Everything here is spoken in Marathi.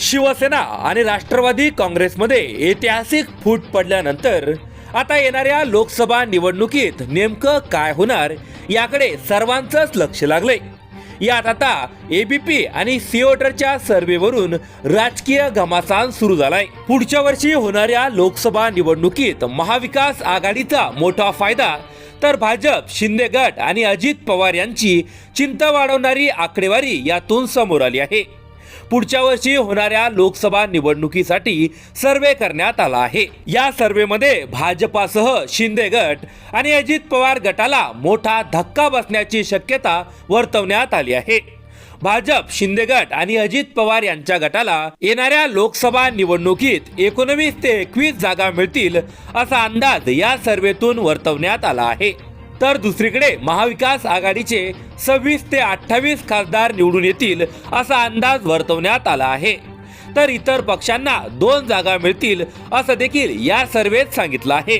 शिवसेना आणि राष्ट्रवादी काँग्रेसमध्ये ऐतिहासिक फूट पडल्यानंतर आता येणाऱ्या लोकसभा निवडणुकीत नेमकं काय होणार याकडे सर्वांचंच लक्ष लागलंय. यात आता एबीपी आणि सीओटरच्या सर्व्हेवरून राजकीय घमासान सुरू झालाय. पुढच्या वर्षी होणाऱ्या लोकसभा निवडणुकीत महाविकास आघाडीचा मोठा फायदा तर भाजप शिंदे गट आणि अजित पवार यांची चिंता वाढवणारी आकडेवारी यातून समोर आली आहे. पुढच्या वर्षी होणाऱ्या लोकसभा निवडणुकीसाठी सर्वे करण्यात आला आहे. या सर्वेमध्ये भाजपासह शिंदे गट आणि अजित पवार गटाला मोठा धक्का बसण्याची शक्यता वर्तवण्यात आली आहे. भाजप शिंदे गट आणि अजित पवार यांच्या गटाला येणाऱ्या लोकसभा निवडणुकीत एकोणवीस ते एकवीस जागा मिळतील असा अंदाज या सर्वेतून वर्तवण्यात आला आहे. तर दुसरीकडे महाविकास आघाडीचे सव्वीस ते अठ्ठावीस खासदार निवडून येतील असा अंदाज वर्तवण्यात आला आहे. तर इतर पक्षांना दोन जागा मिळतील असं देखील या सर्वेत सांगितलं आहे.